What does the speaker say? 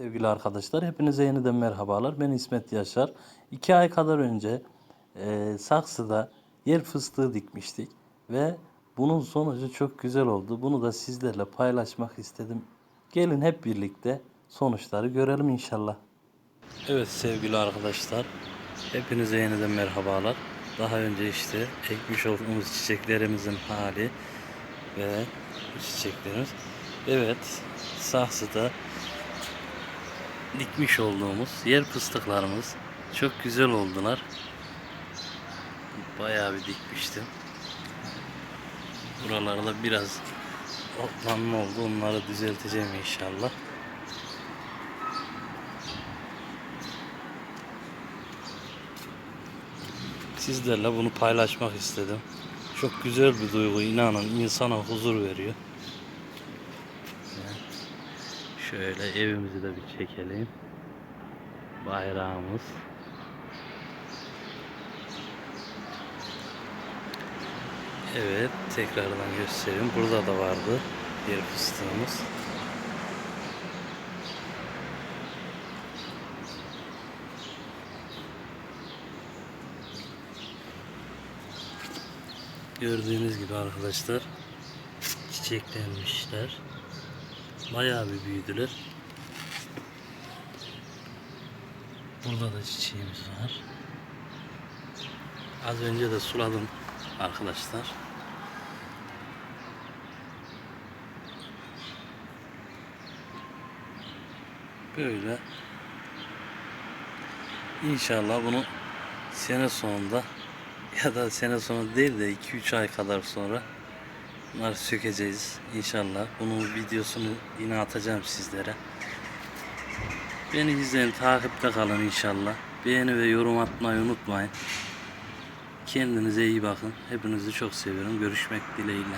Sevgili arkadaşlar, hepinize yeniden merhabalar. Ben İsmet Yaşar. İki ay kadar önce e, saksıda yer fıstığı dikmiştik ve bunun sonucu çok güzel oldu. Bunu da sizlerle paylaşmak istedim. Gelin hep birlikte sonuçları görelim inşallah. Evet sevgili arkadaşlar, hepinize yeniden merhabalar. Daha önce işte ekmiş olduğumuz çiçeklerimizin hali ve çiçeklerimiz. Evet, saksıda dikmiş olduğumuz yer fıstıklarımız çok güzel oldular. Bayağı bir dikmiştim. Buralarda biraz otlanma oldu. Onları düzelteceğim inşallah. Sizlerle bunu paylaşmak istedim. Çok güzel bir duygu inanın insana huzur veriyor. Şöyle evimizi de bir çekelim. Bayrağımız. Evet, tekrardan göstereyim. Burada da vardı bir fıstığımız. Gördüğünüz gibi arkadaşlar çiçeklenmişler. Bayağı bir büyüdüler. Burada da çiçeğimiz var. Az önce de suladım arkadaşlar. Böyle. İnşallah bunu sene sonunda ya da sene sonu değil de 2-3 ay kadar sonra bunları sökeceğiz inşallah. Bunun videosunu yine atacağım sizlere. Beni izleyin, takipte kalın inşallah. Beğeni ve yorum atmayı unutmayın. Kendinize iyi bakın. Hepinizi çok seviyorum. Görüşmek dileğiyle.